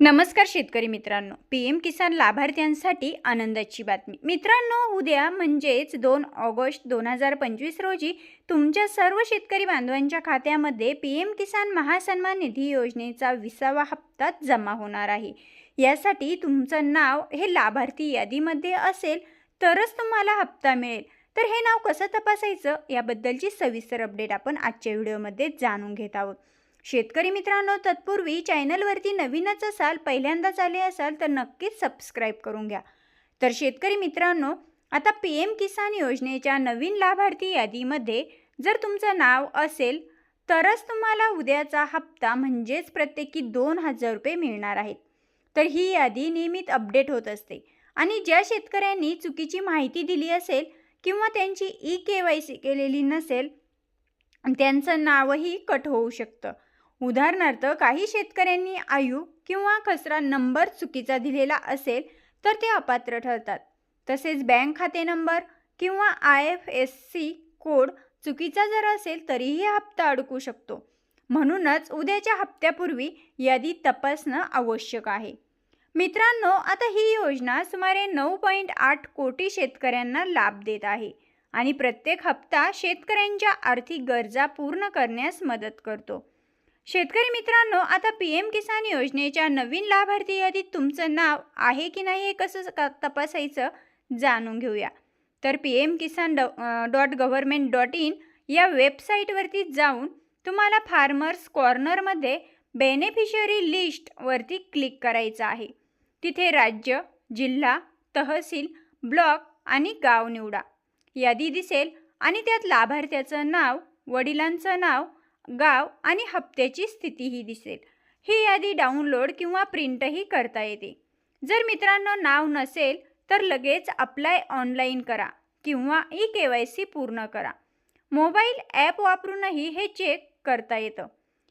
नमस्कार शेतकरी मित्रांनो. पी एम किसान लाभार्थ्यांसाठी आनंदाची बातमी. मित्रांनो उद्या म्हणजेच दोन ऑगस्ट दोन हजार पंचवीस रोजी तुमच्या सर्व शेतकरी बांधवांच्या खात्यामध्ये पी एम किसान महासन्मान निधी योजनेचा विसावा हप्ता जमा होणार आहे. यासाठी तुमचं नाव हे लाभार्थी यादीमध्ये असेल तरच तुम्हाला हप्ता मिळेल. तर हे नाव कसं तपासायचं? याबद्दलची सविस्तर अपडेट आपण आजच्या व्हिडिओमध्ये जाणून घेत आहोत. शेतकरी मित्रांनो तत्पूर्वी चॅनलवरती नवीनच असाल पहिल्यांदाच आले असाल तर नक्कीच सबस्क्राईब करून घ्या. तर शेतकरी मित्रांनो आता पी एम किसान योजनेच्या नवीन लाभार्थी यादीमध्ये जर तुमचं नाव असेल तरच तुम्हाला उद्याचा हप्ता म्हणजेच प्रत्येकी दोन हजार रुपये मिळणार आहेत. तर ही यादी नियमित अपडेट होत असते. आणि ज्या शेतकऱ्यांनी चुकीची माहिती दिली असेल किंवा त्यांची ई के वाय सी केलेली नसेल त्यांचं नावही कट होऊ शकतं. उदाहरणार्थ काही शेतकऱ्यांनी आयु किंवा खसरा नंबर चुकीचा दिलेला असेल तर ते अपात्र ठरतात. तसेच बँक खाते नंबर किंवा I F S C code चुकीचा जर असेल तरीही हप्ता अडकू शकतो. म्हणूनच उद्याच्या हप्त्यापूर्वी यादी तपासणं आवश्यक आहे. मित्रांनो आता ही योजना सुमारे नऊ पॉईंट आठ कोटी शेतकऱ्यांना लाभ देत आहे आणि प्रत्येक हप्ता शेतकऱ्यांच्या आर्थिक गरजा पूर्ण करण्यास मदत करतो. शेतकरी मित्रांनो आता पी एम किसान योजनेच्या नवीन लाभार्थी यादीत तुमचं नाव आहे की नाही हे कसं तपासायचं जाणून घेऊया. तर पी एम किसान ड डॉट गव्हर्मेंट डॉट इन या वेबसाईटवरती जाऊन तुम्हाला फार्मर्स कॉर्नरमध्ये बेनिफिशरी लिस्टवरती क्लिक करायचं आहे. तिथे राज्य जिल्हा तहसील ब्लॉक आणि गाव निवडा. यादी दिसेल आणि त्यात लाभार्थ्याचं नाव वडिलांचं नाव गाव आणि हप्त्याची स्थितीही दिसेल. ही यादी डाउनलोड किंवा प्रिंटही करता येते. जर मित्रांनो नाव नसेल तर लगेच अप्लाय ऑनलाईन करा किंवा ई के वाय सी पूर्ण करा. मोबाईल ॲप वापरूनही हे चेक करता येतं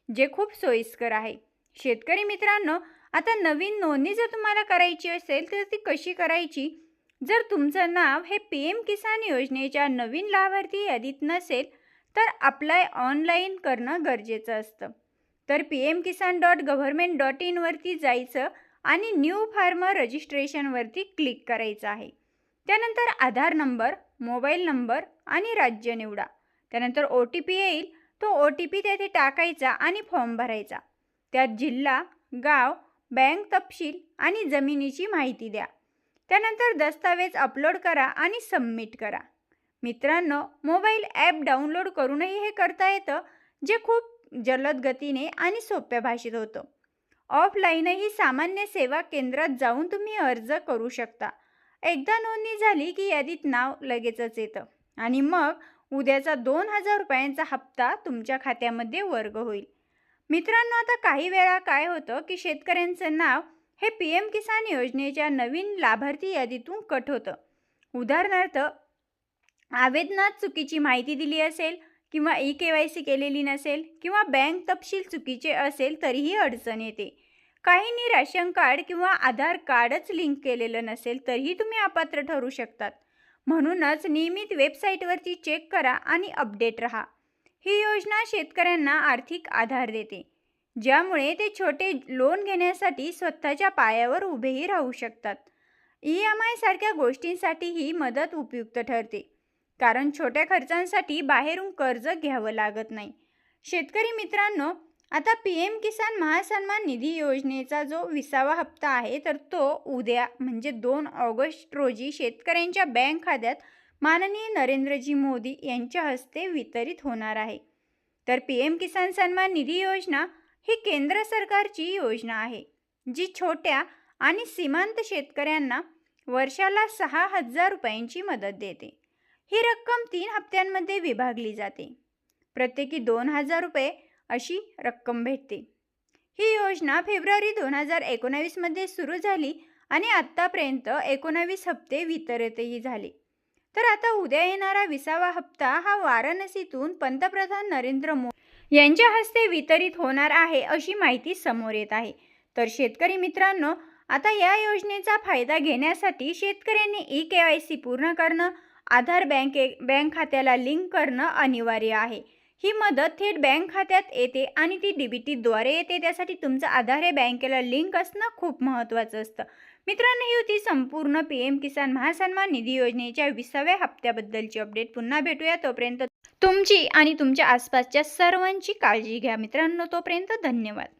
जे खूप सोयीस्कर आहे. शेतकरी मित्रांनो आता नवीन नोंदणी जर तुम्हाला करायची असेल तर ती कशी करायची? जर तुमचं नाव हे पी एम किसान योजनेच्या नवीन लाभार्थी यादीत नसेल तर अप्लाय ऑनलाईन करणं गरजेचं असतं. तर P M Kisan dot government dot इनवरती जायचं आणि न्यू फार्मर रजिस्ट्रेशनवरती क्लिक करायचं आहे. त्यानंतर आधार नंबर मोबाईल नंबर आणि राज्य निवडा. त्यानंतर ओ टी पी येईल तो ओ टी पी तेथे टाकायचा आणि फॉर्म भरायचा. त्यात जिल्हा गाव बँक तपशील आणि जमिनीची माहिती द्या. त्यानंतर दस्तावेज अपलोड करा आणि सबमिट करा. मित्रांनो मोबाईल ॲप डाउनलोड करूनही हे करता येतं जे खूप जलद गतीने आणि सोप्या भाषेत होतं. ऑफलाईनही सामान्य सेवा केंद्रात जाऊन तुम्ही अर्ज करू शकता. एकदा नोंदणी झाली की यादीत नाव लगेचच येतं आणि मग उद्याचा दोन हजार रुपयांचा हप्ता तुमच्या खात्यामध्ये वर्ग होईल. मित्रांनो आता काही वेळा काय होतं की शेतकऱ्यांचं नाव हे पी एम किसान योजनेच्या नवीन लाभार्थी यादीतून कट होतं. उदाहरणार्थ आवेदनात चुकीची माहिती दिली असेल किंवा ई के वाय सी केलेली नसेल किंवा बँक तपशील चुकीचे असेल तरीही अडचण येते. काहींनी राशन कार्ड किंवा आधार कार्डच लिंक केलेलं नसेल तरीही तुम्ही अपात्र ठरू शकतात. म्हणूनच नियमित वेबसाईटवरती चेक करा आणि अपडेट राहा. ही योजना शेतकऱ्यांना आर्थिक आधार देते ज्यामुळे ते छोटे लोन घेण्यासाठी स्वतःच्या पायावर उभेही राहू शकतात. ई एम आयसारख्या गोष्टींसाठी ही मदत उपयुक्त ठरते. कारण छोट्या खर्चांसाठी बाहेरून कर्ज घ्यावं लागत नाही. शेतकरी मित्रांनो आता पी एम किसान महासन्मान निधी योजनेचा जो विसावा हप्ता आहे तर तो उद्या म्हणजे दोन ऑगस्ट रोजी शेतकऱ्यांच्या बँक खात्यात माननीय नरेंद्रजी मोदी यांच्या हस्ते वितरित होणार आहे. तर पी एम किसान सन्मान निधी योजना ही केंद्र सरकारची योजना आहे जी छोट्या आणि सीमांत शेतकऱ्यांना वर्षाला सहा हजार रुपयांची मदत देते. ही रक्कम तीन हप्त्यांमध्ये विभागली जाते. प्रत्येकी दोन हजार रुपये अशी रक्कम भेटते. ही योजना फेब्रुवारी दोन हजार एकोणावीसमध्ये सुरू झाली आणि आत्तापर्यंत एकोणावीस हप्ते वितरितही झाले. तर आता उद्या येणारा विसावा हप्ता हा वाराणसीतून पंतप्रधान नरेंद्र मोदी यांच्या हस्ते वितरित होणार आहे अशी माहिती समोर येत आहे. तर शेतकरी मित्रांनो आता या योजनेचा फायदा घेण्यासाठी शेतकऱ्यांनी ई के वाय सी पूर्ण करणं आधार बँके बँक खात्याला लिंक करणं अनिवार्य आहे. ही मदत थेट बँक खात्यात येते आणि ती डी बी टीद्वारे येते. त्यासाठी तुमचं आधार हे बँकेला लिंक असणं खूप महत्त्वाचं असतं. मित्रांनो ही होती संपूर्ण पी एम किसान महासन्मान निधी योजनेच्या विसाव्या हप्त्याबद्दलची अपडेट. पुन्हा भेटूया तोपर्यंत. तुमची आणि तुमच्या आसपासच्या सर्वांची काळजी घ्या मित्रांनो. तोपर्यंत धन्यवाद.